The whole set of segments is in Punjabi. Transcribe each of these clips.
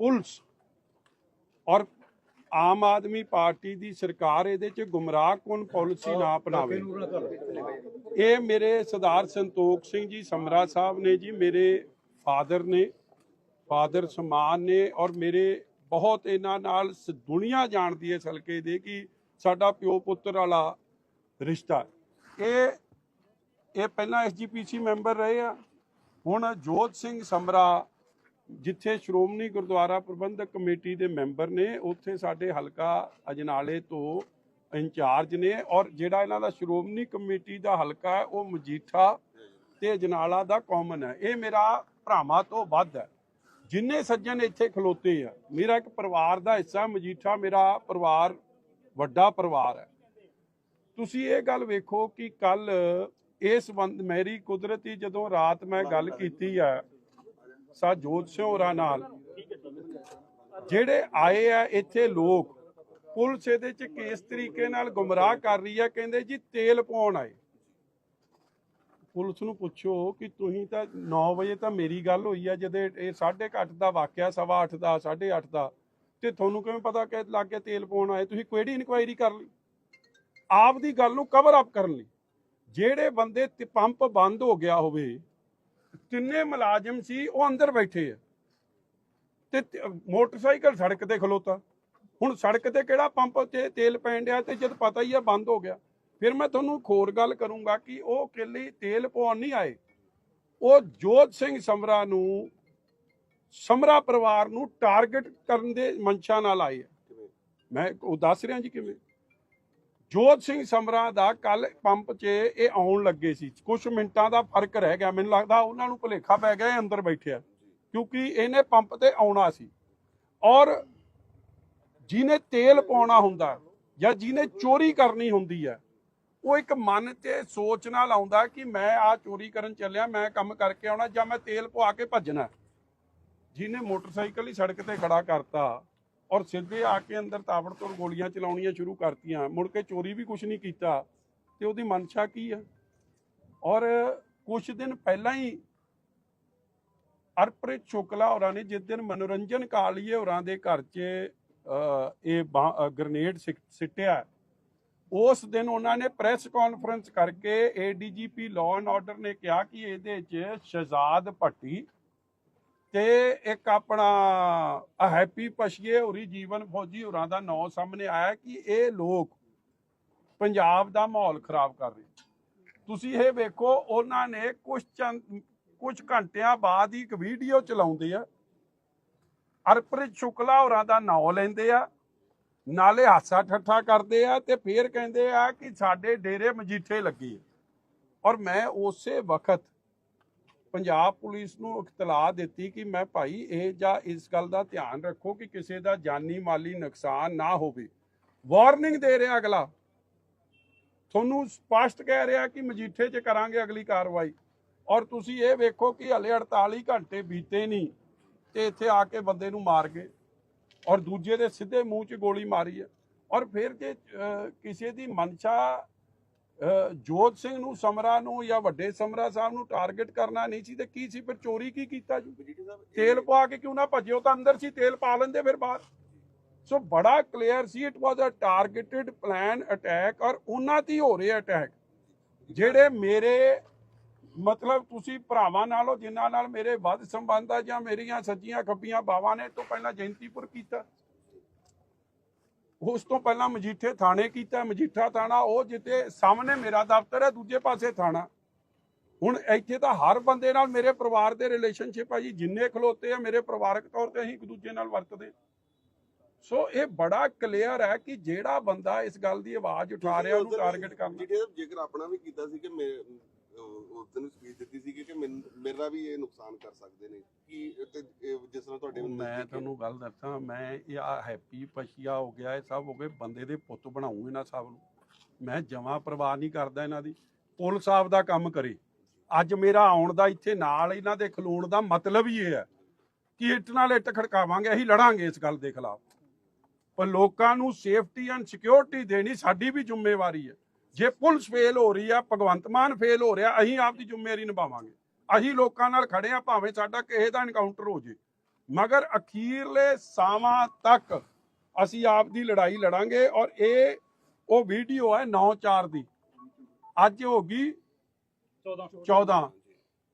ਪੁਲਿਸ ਔਰ ਆਮ ਆਦਮੀ ਪਾਰਟੀ ਦੀ ਸਰਕਾਰ ਇਹਦੇ ਚ ਗੁੰਮਰਾਹ ਕੌਣ ਪਾਲਿਸੀ ਨਾ ਅਪਣਾਵੇ ਇਹ ਮੇਰੇ ਸਰਦਾਰ ਸੰਤੋਖ ਸਿੰਘ ਜੀ ਸਮਰਾ ਸਾਹਿਬ ਨੇ ਜੀ ਮੇਰੇ ਫਾਦਰ ਨੇ ਫਾਦਰ ਸਮਾਨ ਨੇ ਔਰ ਮੇਰੇ ਬਹੁਤ ਇਹਨਾਂ ਨਾਲ ਦੁਨੀਆ ਜਾਣਦੀ ਹੈ ਸਲਕੇ ਦੇ ਕਿ ਸਾਡਾ ਪਿਓ ਪੁੱਤਰ ਵਾਲਾ ਰਿਸ਼ਤਾ। ਇਹ ਇਹ ਪਹਿਲਾਂ ਐਸਜੀਪੀਸੀ ਮੈਂਬਰ ਰਹੇ ਆ ਹੁਣ ਜੋਤ ਸਿੰਘ ਸਮਰਾ ਜਿੱਥੇ ਸ਼੍ਰੋਮਣੀ ਗੁਰਦੁਆਰਾ ਪ੍ਰਬੰਧਕ ਕਮੇਟੀ ਦੇ ਮੈਂਬਰ ਨੇ ਉੱਥੇ ਸਾਡੇ ਹਲਕਾ ਅਜਨਾਲੇ ਤੋਂ ਇੰਚਾਰਜ ਨੇ ਔਰ ਜਿਹੜਾ ਇਹਨਾਂ ਦਾ ਸ਼੍ਰੋਮਣੀ ਕਮੇਟੀ ਦਾ ਹਲਕਾ ਹੈ ਉਹ ਮਜੀਠਾ ਤੇ ਅਜਨਾਲਾ ਦਾ ਕਾਮਨ ਹੈ। ਇਹ ਮੇਰਾ ਭਰਾਵਾਂ ਤੋਂ ਵੱਧ ਹੈ। ਜਿੰਨੇ ਸੱਜਣ ਇੱਥੇ ਖਲੋਤੇ ਆ ਮੇਰਾ ਇੱਕ ਪਰਿਵਾਰ ਦਾ ਹਿੱਸਾ ਮਜੀਠਾ ਮੇਰਾ ਪਰਿਵਾਰ ਵੱਡਾ ਪਰਿਵਾਰ ਹੈ। ਤੁਸੀਂ ਇਹ ਗੱਲ ਵੇਖੋ ਕਿ ਕੱਲ ਇਸ ਸੰਬੰਧ ਮੇਰੀ ਕੁਦਰਤੀ ਜਦੋਂ ਰਾਤ ਮੈਂ ਗੱਲ ਕੀਤੀ ਹੈ ਸਾ ਸਿੰਘ ਹੋਰਾਂ ਨਾਲ। ਜਿਹੜੇ ਆਏ ਆ ਇੱਥੇ ਲੋਕ, ਪੁਲਿਸ ਇਹਦੇ ਚ ਕਿਸ ਤਰੀਕੇ ਨਾਲ ਗੁੰਮਰਾਹ ਕਰ ਰਹੀ ਹੈ ਕਹਿੰਦੇ ਜੀ ਤੇਲ ਪਾਉਣ ਆਏ। ਪੁਲਿਸ ਨੂੰ ਪੁੱਛੋ ਕਿ ਤੁਸੀਂ ਤਾਂ 9 ਵਜੇ ਤਾਂ ਮੇਰੀ ਗੱਲ ਹੋਈ ਆ, ਜਦੇ ਇਹ 8:30 ਦਾ ਵਾਕਿਆ, ਸਵਾ 8 ਦਾ 8:30 ਦਾ, ਤੇ ਤੁਹਾਨੂੰ ਕਿਵੇਂ ਪਤਾ ਕਿ ਲੱਗ ਕੇ ਤੇਲ ਪਾਉਣ ਆਏ? ਤੁਸੀਂ ਕਿਹੜੀ ਇਨਕੁਆਇਰੀ ਕਰ ਲਈ? ਆਪ ਦੀ ਗੱਲ ਨੂੰ ਕਵਰ ਅਪ ਕਰਨ ਲਈ। ਜਿਹੜੇ ਬੰਦੇ ਪੰਪ ਬੰਦ ਹੋ ਗਿਆ ਹੋਵੇ ਤਿੰਨੇ ਮੁਲਾਜ਼ਮ ਸੀ, ਉਹ ਅੰਦਰ ਬੈਠੇ ਆ। ਤੇ ਮੋਟਰਸਾਈਕਲ ਸੜਕ ਤੇ ਖਲੋਤਾ। ਹੁਣ ਸੜਕ ਤੇ ਕਿਹੜਾ ਪੰਪ ਤੇ ਤੇਲ ਪੈਣ ਡਿਆ ਤੇ ਜਦ ਪਤਾ ਹੀ ਆ ਬੰਦ ਹੋ ਗਿਆ। ਫਿਰ ਮੈਂ ਤੁਹਾਨੂੰ ਇੱਕ ਹੋਰ ਗੱਲ ਕਰੂੰਗਾ ਕਿ ਉਹ ਕਿੱਲੀ ਤੇਲ ਪਾਉਣ ਨਹੀਂ ਆਏ। ਉਹ ਜੋਤ ਸਿੰਘ ਸਮਰਾ ਨੂੰ, ਸਮਰਾ ਪਰਿਵਾਰ ਨੂੰ ਟਾਰਗੇਟ ਕਰਨ ਦੇ ਮਨਸ਼ਾ ਨਾਲ ਆਏ ਮੈਂ, ਉਹ ਦੱਸ ਰਿਹਾ ਜੀ ਕਿਵੇਂ? ਜੋਤ ਸਿੰਘ ਸਮਰਾ ਦਾ ਕੱਲ ਪੰਪ 'ਚ ਇਹ ਆਉਣ ਲੱਗੇ ਸੀ। ਕੁਝ ਮਿੰਟਾਂ ਦਾ ਫ਼ਰਕ ਰਹਿ ਗਿਆ। ਮੈਨੂੰ ਲੱਗਦਾ ਉਹਨਾਂ ਨੂੰ ਭੁਲੇਖਾ ਪੈ ਗਿਆ ਇਹ ਅੰਦਰ ਬੈਠਿਆ ਕਿਉਂਕਿ ਇਹਨੇ ਪੰਪ ਤੇ ਆਉਣਾ ਸੀ। ਔਰ ਜਿਹਨੇ ਤੇਲ ਪਾਉਣਾ ਹੁੰਦਾ ਜਾਂ ਜਿਹਨੇ ਚੋਰੀ ਕਰਨੀ ਹੁੰਦੀ ਹੈ ਉਹ ਇੱਕ ਮਨ ਤੇ ਸੋਚ ਨਾਲ ਆਉਂਦਾ ਕਿ ਮੈਂ ਆ ਚੋਰੀ ਕਰਨ ਚੱਲਿਆ, ਮੈਂ ਕੰਮ ਕਰਕੇ ਆਉਣਾ ਜਾਂ ਮੈਂ ਤੇਲ ਪਵਾ ਕੇ ਭੱਜਣਾ। ਜਿਹਨੇ ਮੋਟਰਸਾਈਕਲ ਹੀ ਸੜਕ ਤੇ ਖੜਾ ਕਰਤਾ ਔਰ ਸਿੱਧੇ ਆ ਕੇ ਅੰਦਰ ਤਾਬੜਤੋੜ ਗੋਲੀਆਂ ਚਲਾਉਣੀਆਂ ਸ਼ੁਰੂ ਕਰਤੀਆਂ। ਮੁੜ ਕੇ ਚੋਰੀ ਵੀ ਕੁਝ ਨਹੀਂ ਕੀਤਾ ਤੇ ਉਹਦੀ ਮਨਸ਼ਾ ਕੀ ਹੈ ਔਰ ਕੁਝ ਦਿਨ ਪਹਿਲਾਂ ਹੀ ਅਰਪ੍ਰੀਤ ਸ਼ੁਕਲਾ ਹੋਰਾਂ ਨੇ ਜਿਸ ਦਿਨ ਮਨੋਰੰਜਨ ਕਾਲੀਏ ਹੋਰਾਂ ਦੇ ਘਰ 'ਚ ਇਹ ਬਾ- ਅ, ਗ੍ਰਨੇਡ ਸਿੱਟਿਆ। ਉਸ ਦਿਨ ਉਹਨਾਂ ਨੇ ਪ੍ਰੈਸ ਕਾਨਫਰੰਸ ਕਰਕੇ ਏਡੀਜੀਪੀ ਲਾਅ ਐਂਡ ਆਰਡਰ ਨੇ ਕਿਹਾ ਕਿ ਇਹਦੇ 'ਚ ਸ਼ਹਜ਼ਾਦ ਭੱਟੀ ਤੇ ਇੱਕ ਆਪਣਾ ਹੈਪੀ ਪਸ਼ੀਏ ਹੋਰੀ ਜੀਵਨ ਫੌਜੀ ਹੋਰਾਂ ਦਾ ਨਾਂ ਸਾਹਮਣੇ ਆਇਆ ਕਿ ਇਹ ਲੋਕ ਪੰਜਾਬ ਦਾ ਮਾਹੌਲ ਖਰਾਬ ਕਰ ਰਹੇ ਤੁਸੀਂ ਇਹ ਵੇਖੋ, ਉਹਨਾਂ ਨੇ ਕੁਝ ਚੰਦ ਕੁਝ ਘੰਟਿਆਂ ਬਾਅਦ ਹੀ ਇੱਕ ਵੀਡੀਓ ਚਲਾਉਂਦੇ ਆ। ਅਰਪ੍ਰੀਤ ਸ਼ੁਕਲਾ ਹੋਰਾਂ ਦਾ ਨਾਂ ਲੈਂਦੇ ਆ, ਨਾਲੇ ਹਾਸਾ ਠੱਠਾ ਕਰਦੇ ਆ ਤੇ ਫੇਰ ਕਹਿੰਦੇ ਆ ਕਿ ਸਾਡੇ ਡੇਰੇ ਮਜੀਠੇ ਲੱਗੇ ਔਰ ਮੈਂ ਉਸੇ ਵਕਤ ਪੰਜਾਬ ਪੁਲਿਸ ਨੂੰ ਇਤਲਾਹ ਦਿੱਤੀ ਕਿ ਮੈਂ ਭਾਈ, ਇਹ ਜਾਂ ਇਸ ਗੱਲ ਦਾ ਧਿਆਨ ਰੱਖੋ ਕਿ ਕਿਸੇ ਦਾ ਜਾਨੀ ਮਾਲੀ ਨੁਕਸਾਨ ਨਾ ਹੋਵੇ। ਵਾਰਨਿੰਗ ਦੇ ਰਿਹਾ ਅਗਲਾ। ਤੁਹਾਨੂੰ ਸਪਸ਼ਟ ਕਹਿ ਰਿਹਾ ਕਿ ਮਜੀਠੇ 'ਚ ਕਰਾਂਗੇ ਅਗਲੀ ਕਾਰਵਾਈ। ਔਰ ਤੁਸੀਂ ਇਹ ਵੇਖੋ ਕਿ ਹਲੇ 48 ਘੰਟੇ ਬੀਤੇ ਨਹੀਂ ਤੇ ਇੱਥੇ ਆ ਕੇ ਬੰਦੇ ਨੂੰ ਮਾਰ ਗਏ। ਔਰ ਦੂਜੇ ਦੇ ਸਿੱਧੇ ਮੂੰਹ 'ਚ ਗੋਲੀ ਮਾਰੀ ਹੈ। ਔਰ ਫਿਰ ਜੇ ਕਿਸੇ ਦੀ ਮਨਸ਼ਾ ਜੋਤ ਸਿੰਘ ਨੂੰ ਸਮਰਾ ਨੂੰ ਜਾਂ ਵੱਡੇ ਸਮਰਾ ਸਾਹਿਬ ਨੂੰ ਟਾਰਗੇਟ ਕਰਨਾ ਨਹੀਂ ਸੀ ਤੇ ਕੀ ਸੀ? ਫਿਰ ਚੋਰੀ ਕੀ ਕੀਤਾ ਜੀ? ਤੇਲ ਪਵਾ ਕੇ ਕਿਉਂ ਨਾ ਭੱਜਿਓ ਤਾਂ ਅੰਦਰ ਸੀ ਤੇਲ ਪਾ ਲੈਂਦੇ ਫਿਰ ਬਾਹਰ। ਸੋ ਬੜਾ clear C it was a targeted plan attack ਔਰ ਉਹਨਾਂ ਤੇ ਹੀ ਹੋ ਰਿਹਾ ਅਟੈਕ ਜਿਹੜੇ ਮੇਰੇ ਮਤਲਬ ਤੁਸੀਂ ਭਰਾਵਾਂ ਨਾਲੋਂ ਜਿਨ੍ਹਾਂ ਨਾਲ ਮੇਰੇ ਵੱਧ ਸੰਬੰਧ ਆ ਜਾਂ ਮੇਰੀਆਂ ਸੱਜੀਆਂ ਖੱਬੀਆਂ ਬਾਵਾਂ ਨੇ ਤੋਂ ਪਹਿਲਾਂ ਜੈਂਤੀਪੁਰ ਕੀਤਾ। ਉਸ ਤੋਂ ਪਹਿਲਾਂ ਮਜੀਠੇ ਥਾਣੇ ਕੀਤਾ ਮਜੀਠਾ ਥਾਣਾ ਉਹ ਜਿੱਤੇ ਸਾਹਮਣੇ ਮੇਰਾ ਦਫ਼ਤਰ ਹੈ ਦੂਜੇ ਪਾਸੇ ਥਾਣਾ। ਹੁਣ ਇੱਥੇ ਤਾਂ ਹਰ ਬੰਦੇ ਨਾਲ ਮੇਰੇ ਪਰਿਵਾਰ ਦੇ ਰਿਲੇਸ਼ਨਸ਼ਿਪ ਆ ਜੀ ਜਿੰਨੇ ਖਲੋਤੇ ਆ ਮੇਰੇ ਪਰਿਵਾਰਕ ਤੌਰ ਤੇ ਅਸੀਂ ਇੱਕ ਦੂਜੇ ਨਾਲ ਵਰਤਦੇ। ਸੋ ਇਹ ਬੜਾ ਕਲੀਅਰ ਹੈ ਕਿ ਜਿਹੜਾ ਬੰਦਾ ਇਸ ਗੱਲ ਦੀ ਆਵਾਜ਼ ਉਠਾ ਰਿਹਾ ਉਹਨੂੰ ਟਾਰਗੇਟ ਕਰਨਾ। ਜਿਹੜੇ ਜ਼ਿਕਰ ਆਪਣਾ ਵੀ ਕੀਤਾ ਸੀ ਕਿ ਉਸ ਦਿਨ ਸਪੀਚ ਦਿੱਤੀ ਸੀ ਮੇਰਾ ਵੀ ਇਹ ਨੁਕਸਾਨ ਕਰ ਸਕਦੇ ਨੇ ਕਿ ਤੇ ਇਹ ਜਿਸ ਤਰ੍ਹਾਂ ਤੁਹਾਡੇ ਨਜ਼ਦੀਕ ਮੈਂ ਹੈ। ਤੁਹਾਨੂੰ ਗੱਲ ਦੱਸਾਂ ਮੈਂ ਇਹ ਆ ਹੈਪੀ ਪਸ਼ੀਆ ਹੋ ਗਿਆ ਇਹ ਸਭ ਹੋ ਗਏ ਬੰਦੇ ਦੇ ਪੁੱਤ ਬਣਾਉਂ ਇਹਨਾਂ ਸਭ ਨੂੰ। ਮੈਂ ਜਮਾ ਪਰਵਾਹ ਨਹੀਂ ਕਰਦਾ ਇਹਨਾਂ ਦੀ। ਪੁਲਿਸ ਆਪ ਦਾ ਕੰਮ ਕਰੇ। ਅੱਜ ਮੇਰਾ ਆਉਣ ਦਾ ਇੱਥੇ ਨਾਲ ਇਹਨਾਂ ਦੇ ਖਲੋਣ ਦਾ ਮਤਲਬ ਹੀ ਇਹ ਹੈ ਕਿ ਇੱਟ ਨਾਲ ਇੱਟ ਖੜਕਾਵਾਂਗੇ ਅਸੀਂ ਲੜਾਂਗੇ ਇਸ ਗੱਲ ਦੇ ਖਿਲਾਫ। ਪਰ ਲੋਕਾਂ ਨੂੰ ਸੇਫਟੀ ਐਂਡ ਸਿਕਿਉਰਿਟੀ ਦੇਣੀ ਸਾਡੀ ਵੀ ਜ਼ਿੰਮੇਵਾਰੀ ਹੈ। ਜੇ ਪੁਲਿਸ ਫੇਲ ਹੋ ਰਹੀ ਆ ਭਗਵੰਤ ਮਾਨ ਫੇਲ ਹੋ ਰਿਹਾ ਅਸੀਂ ਆਪ ਦੀ ਜ਼ਿੰਮੇਵਾਰੀ ਨਿਭਾਵਾਂਗੇ। ਅਸੀਂ ਲੋਕਾਂ ਨਾਲ ਖੜੇ ਆ ਭਾਵੇਂ ਸਾਡਾ ਕਿਸੇ ਦਾ ਐਨਕਾਊਂਟਰ ਹੋ ਜੇ। ਮਗਰ ਅਖੀਰਲੇ ਸਾਵਾਂ ਤੱਕ ਅਸੀਂ ਆਪ ਦੀ ਲੜਾਈ ਲੜਾਂਗੇ ਔਰ ਇਹ ਉਹ ਵੀਡੀਓ ਹੈ 9-4 ਦੀ। ਅੱਜ ਹੋ ਗਈ 14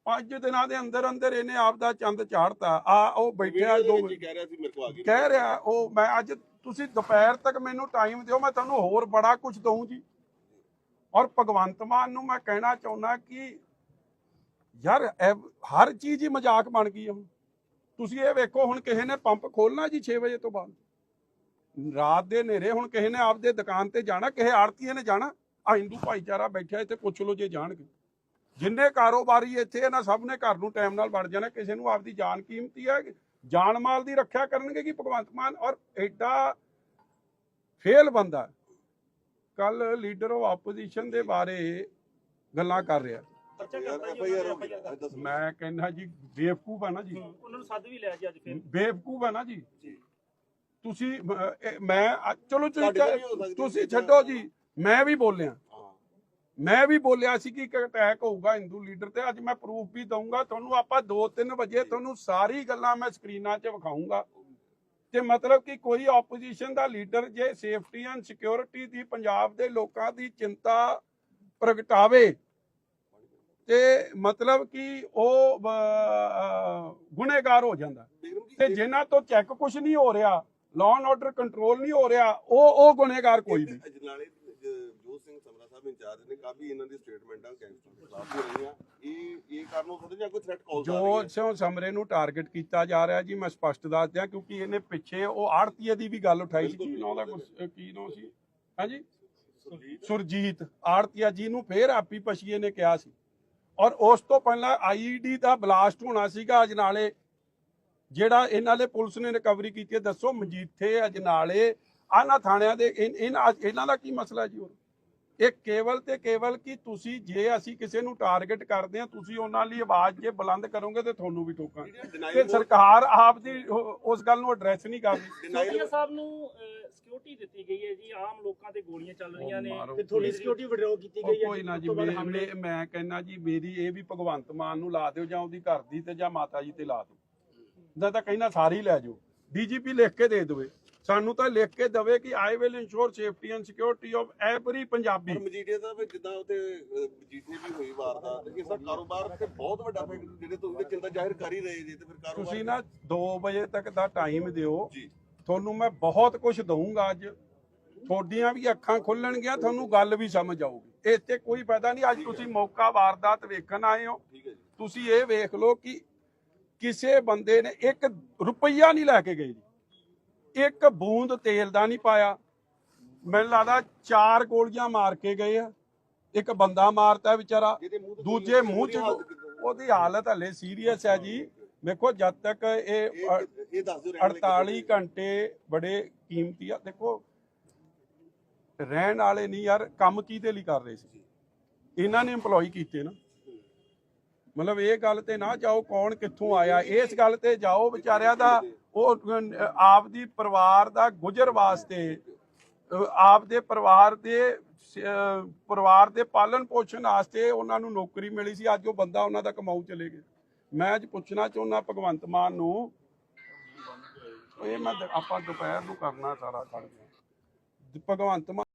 ਪੰਜ ਦਿਨਾਂ ਦੇ ਅੰਦਰ ਅੰਦਰ ਇਹਨੇ ਆਪ ਦਾ ਚੰਦ ਚਾੜਤਾ। ਆ ਉਹ ਬੈਠਿਆ ਦੋ ਕਹਿ ਰਿਹਾ ਸੀ ਮੇਰੇ ਕੋਲ ਆ ਗਈ ਕਹਿ ਰਿਹਾ ਉਹ ਮੈਂ ਅੱਜ ਤੁਸੀਂ ਦੁਪਹਿਰ ਤੱਕ ਮੈਨੂੰ ਟਾਈਮ ਦਿਓ ਮੈਂ ਤੁਹਾਨੂੰ ਹੋਰ ਬੜਾ ਕੁਝ ਦਊਂ ਜੀ। ਔਰ ਭਗਵੰਤ ਮਾਨ ਨੂੰ ਮੈਂ ਕਹਿਣਾ ਚਾਹੁੰਦਾ ਕਿ ਯਾਰ ਹਰ ਚੀਜ਼ ਹੀ ਮਜ਼ਾਕ ਬਣ ਗਈ ਹੈ ਹੁਣ। ਤੁਸੀਂ ਇਹ ਵੇਖੋ, ਹੁਣ ਕਿਸੇ ਨੇ ਪੰਪ ਖੋਲਣਾ ਜੀ 6 ਵਜੇ ਤੋਂ ਬਾਅਦ। ਰਾਤ ਦੇ ਹਨੇਰੇ, ਹੁਣ ਕਿਸੇ ਨੇ ਆਪਦੇ ਦੁਕਾਨ ਤੇ ਜਾਣਾ, ਕਿਸੇ ਆੜਤੀਏ ਨੇ ਜਾਣਾ ਆ ਹਿੰਦੂ ਭਾਈਚਾਰਾ ਬੈਠਿਆ ਇੱਥੇ, ਪੁੱਛ ਲਓ ਜੇ ਜਾਣਗੇ। ਜਿੰਨੇ ਕਾਰੋਬਾਰੀ ਇੱਥੇ ਇਹਨਾਂ ਸਭ ਨੇ ਘਰ ਨੂੰ ਟਾਈਮ ਨਾਲ ਵੜ ਜਾਣਾ, ਕਿਸੇ ਨੂੰ ਆਪਦੀ ਜਾਨ ਕੀਮਤੀ ਹੈ ਜਾਨ ਮਾਲ ਦੀ ਰੱਖਿਆ ਕਰਨਗੇ ਕਿ ਭਗਵੰਤ ਮਾਨ? ਔਰ ਐਡਾ ਫੇਲ ਬੰਦਾ ਕੱਲ ਲੀਡਰ ਆਫ ਆਪੋਜੀਸ਼ਨ ਦੇ ਬਾਰੇ ਗੱਲਾਂ ਕਰ ਰਿਹਾ। ਮੈਂ ਕਹਿੰਦਾ ਜੀ ਬੇਵਕੂਫ ਆ ਨਾ ਜੀ। ਉਹਨਾਂ ਨੂੰ ਸੱਦ ਵੀ ਲਿਆ ਜੀ ਅੱਜ ਫਿਰ। ਬੇਵਕੂਫ ਆ ਨਾ ਜੀ। ਜੀ। ਤੁਸੀਂ ਮ- ਚਲੋ ਤੁਸੀਂ। ਛੱਡੋ ਜੀ ਮੈਂ ਵੀ ਬੋਲਿਆ। ਮੈਂ ਵੀ ਬੋਲਿਆ ਸੀ ਕਿ ਇੱਕ ਅਟੈਕ ਹੋਊਗਾ ਹਿੰਦੂ ਲੀਡਰ ਤੇ। ਅੱਜ ਮੈਂ ਪ੍ਰੂਫ ਵੀ ਦਊਂਗਾ। ਤੁਹਾਨੂੰ ਆਪਾਂ 2-3 ਵਜੇ ਤੁਹਾਨੂੰ ਸਾਰੀ ਗੱਲਾਂ ਮੈਂ ਸਕਰੀਨਾਂ 'ਚ ਵਿਖਾਊਂਗਾ। ਤੇ ਮਤਲਬ ਕਿ ਕੋਈ ਆਪੋਜੀਸ਼ਨ ਦਾ ਲੀਡਰ ਜੇ ਸੇਫਟੀ ਐਂਡ ਸਿਕਿਉਰਿਟੀ ਦੀ ਪੰਜਾਬ ਦੇ ਲੋਕਾਂ ਦੀ ਚਿੰਤਾ ਪ੍ਰਗਟਾਵੇ ਤੇ ਮਤਲਬ ਕਿ ਉਹ ਗੁਨੇਗਾਰ ਹੋ ਜਾਂਦਾ। ਤੇ ਜਿਨ੍ਹਾਂ ਤੋਂ ਚੈੱਕ ਕੁਝ ਨਹੀਂ ਹੋ ਰਿਹਾ ਲਾਅ ਐਂਡ ਆਰਡਰ ਕੰਟਰੋਲ ਨਹੀਂ ਹੋ ਰਿਹਾ ਉਹ ਉਹ ਗੁਨੇਗਾਰ ਕੋਈ ਨਹੀਂ। ਅਜਨਾਲੇ ਜੋਤ ਸਿੰਘ ਸਮਰਾ ਸਾਹਿਬ ਇੰਚਾਰਜ ਨੇ ਕਾਫੀ ਇਹਨਾਂ ਦੀ ਸਟੇਟਮੈਂਟਾਂ ਗੈਂਗਸਟਰ ਦੇ ਖਿਲਾਫ ਵੀ ਰਹੀਆਂ। ਇਹ ਇਹ ਕਾਰਨ ਹੋ ਸਕਦਾ ਜਾਂ ਕੋਈ ਥ੍ਰੈਟ ਕਾਲ ਜੋ ਸਿਓ ਸਮਰੇ ਨੂੰ ਟਾਰਗੇਟ ਕੀਤਾ ਜਾ ਰਿਹਾ ਜੀ ਮੈਂ ਸਪਸ਼ਟ ਦੱਸ ਦਿਆਂ ਕਿਉਂਕਿ ਇਹਨੇ ਪਿੱਛੇ ਉਹ ਆੜਤੀਏ ਦੀ ਵੀ ਗੱਲ ਉਠਾਈ ਸੀ ਕੀ ਨਾਂ ਦਾ ਕੀ ਨਾਂ ਸੀ? ਹਾਂਜੀ? ਸੁਰਜੀਤ। ਆੜਤੀਆ ਜੀ ਨੂੰ ਫੇਰ ਆਪੀ ਪਛੀਏ ਨੇ ਕਿਹਾ ਸੀ। ਔਰ ਉਸ ਤੋਂ ਪਹਿਲਾਂ ਆਈਈਡੀ ਦਾ ਬਲਾਸਟ ਹੋਣਾ ਸੀਗਾ ਅਜਨਾਲੇ ਜਿਹੜਾ ਇਹਨਾਂ ਦੇ ਪੁਲਿਸ ਨੇ ਰਿਕਵਰੀ ਕੀਤੀ ਹੈ। ਦੱਸੋ ਮਜੀਠੇ ਅਜਨਾਲੇ ਆਨਾ ਥਾਣਿਆਂ ਦੇ ਇਹਨਾਂ ਇਹਨਾਂ ਦਾ ਕੀ ਮਸਲਾ ਜੀ ਹੋਰ? ਇਹ ਕੇਵਲ ਤੇ ਕੇਵਲ ਕਿ ਤੁਸੀਂ ਜੇ ਅਸੀਂ ਕਿਸੇ ਨੂੰ ਟਾਰਗੇਟ ਕਰਦੇ ਹਾਂ ਤੁਸੀਂ ਉਹਨਾਂ ਲਈ ਆਵਾਜ਼ ਜੇ ਬੁਲੰਦ ਕਰੋਗੇ ਤੇ ਤੁਹਾਨੂੰ ਵੀ ਠੋਕਾਂਗੇ। ਤੇ ਸਰਕਾਰ ਆਪ ਦੀ ਉਸ ਗੱਲ ਨੂੰ ਐਡਰੈਸ ਨਹੀਂ ਕਰਦੀ ਸੋਨੀਆ ਸਾਹਿਬ ਨੂੰ ਸਿਕਿਉਰਿਟੀ ਦਿੱਤੀ ਗਈ ਹੈ ਜੀ ਆਮ ਲੋਕਾਂ ਤੇ ਗੋਲੀਆਂ ਚੱਲ ਰਹੀਆਂ ਨੇ। ਮਾਰੋ। ਤੇ ਥੋੜੀ ਸਿਕਿਉਰਿਟੀ ਵਿਡਰਾਅ ਕੀਤੀ ਗਈ ਹੈ ਕੋਈ ਨਾ ਜੀ ਬਾਅਦ ਮੈਂ ਕਹਿੰਦਾ ਜੀ ਮੇਰੀ ਇਹ ਵੀ ਭਗਵੰਤ ਮਾਨ ਨੂੰ ਲਾ ਦਿਓ ਜਾਂ ਉਹਦੀ ਘਰ ਦੀ ਤੇ ਜਾਂ ਮਾਤਾ ਜੀ ਤੇ ਲਾ ਦਿਓ। ਨਾ ਤਾਂ ਕਹਿੰਦਾ ਸਾਰੀ ਲੈ ਜਾਓ। ਡੀਜੀਪੀ ਲਿਖ ਕੇ ਦੇ ਦੇਵੇ। ਸਾਨੂੰ ਤਾਂ ਲਿਖ ਕੇ ਦੇਵੇ ਕਿ I will ensure safety and security of every Punjabi. ਪਰ ਮਜੀਠੀਆ ਸਾਹਿਬ ਜਿੱਦਾਂ ਉਤੇ ਮਜੀਠੇ ਵੀ ਹੋਈ ਵਾਰਦਾਤ ਇਸ ਦਾ ਕਾਰੋਬਾਰ ਤੇ ਬਹੁਤ ਵੱਡਾ ਫੈਕਟਰ ਜਿਹੜੇ ਤੁਸੀਂ ਤੇ ਚਿੰਤਾ ਜ਼ਾਹਿਰ ਕਰ ਹੀ ਰਹੇ ਜੀ ਤੇ ਫਿਰ ਕਾਰੋਬਾਰ ਤੁਸੀਂ ਨਾ 2 ਵਜੇ ਤੱਕ ਦਾ ਟਾਈਮ ਦਿਓ। ਜੀ। ਤੁਹਾਨੂੰ ਮੈਂ ਬਹੁਤ ਕੁਝ ਦਊਂਗਾ ਅੱਜ। ਤੁਹਾਡੀਆਂ ਵੀ ਅੱਖਾਂ ਖੁੱਲਣਗੀਆਂ ਤੁਹਾਨੂੰ ਗੱਲ ਵੀ ਸਮਝ ਆਊਗੀ। ਇਸ ਤੇ ਕੋਈ ਫਾਇਦਾ ਨਹੀਂ। ਅੱਜ ਤੁਸੀਂ ਮੌਕਾ ਵਾਰਦਾਤ ਵੇਖਣ ਆਏ ਹੋ। ਤੁਸੀਂ ਇਹ ਵੇਖ ਲਓ ਕਿ ਕਿਸੇ ਬੰਦੇ ਨੇ ਇੱਕ ਰੁਪਈਆ ਨਹੀਂ ਲੈ ਕੇ ਗਏ ਜੀ ਇੱਕ ਬੂੰਦ ਤੇਲ ਦਾ ਨਹੀਂ ਪਾਇਆ। ਮੈਨੂੰ ਲੱਗਦਾ ਚਾਰ ਗੋਲੀਆਂ ਮਾਰ ਕੇ ਗਏ ਆ। ਇੱਕ ਬੰਦਾ ਮਾਰਤਾ ਵਿਚਾਰਾ। ਦੂਜੇ ਮੂੰਹ ਚ ਉਹਦੀ ਹਾਲਤ ਹਲੇ ਸੀਰੀਅਸ ਹੈ ਜੀ। ਵੇਖੋ ਜਦ ਤੱਕ ਇਹ ਇਹ ਅ, ਇਹ ਦੱਸ ਦਿਓ ਰਹਿਣ ਵਾਲੇ 48 ਕਿੱਥੇ ਘੰਟੇ ਬੜੇ ਕੀਮਤੀ ਆ। ਦੇਖੋ ਰਹਿਣ ਵਾਲੇ ਨਹੀਂ ਯਾਰ ਕੰਮ ਕਿਹਦੇ ਲਈ ਕਰ ਰਹੇ ਸੀ? ਇਹਨਾਂ ਨੇ EMPLOYE ਕੀਤੇ ਨਾ। ਮਤਲਬ ਇਹ ਗੱਲ ਤੇ ਨਾ ਜਾਓ ਕੌਣ ਕਿੱਥੋਂ ਆਇਆ। ਇਸ ਗੱਲ ਤੇ ਜਾਓ ਵਿਚਾਰਿਆਂ ਦਾ ਉਹ ਆਪ ਦੀ ਪਰਿਵਾਰ ਦਾ ਗੁਜ਼ਰ ਵਾਸਤੇ ਆਪ ਦੇ ਪਰਿਵਾਰ ਦੇ ਪਰਿਵਾਰ ਦੇ ਪਾਲਣ ਪੋਸ਼ਣ ਵਾਸਤੇ ਉਹਨਾਂ ਨੂੰ ਨੌਕਰੀ ਮਿਲੀ ਸੀ। ਅੱਜ ਉਹ ਬੰਦਾ ਉਹਨਾਂ ਦਾ ਕਮਾਊ ਚਲੇ ਗਿਆ। ਮੈਂ ਅੱਜ ਪੁੱਛਣਾ ਚਾਹੁੰਦਾ ਭਗਵੰਤ ਮਾਨ ਨੂੰ, ਇਹ ਮੈਂ ਆਪਾਂ ਦੁਪਹਿਰ ਨੂੰ ਕਰਨਾ ਸਾਰਾ ਖੜ ਭਗਵੰਤ ਮਾਨ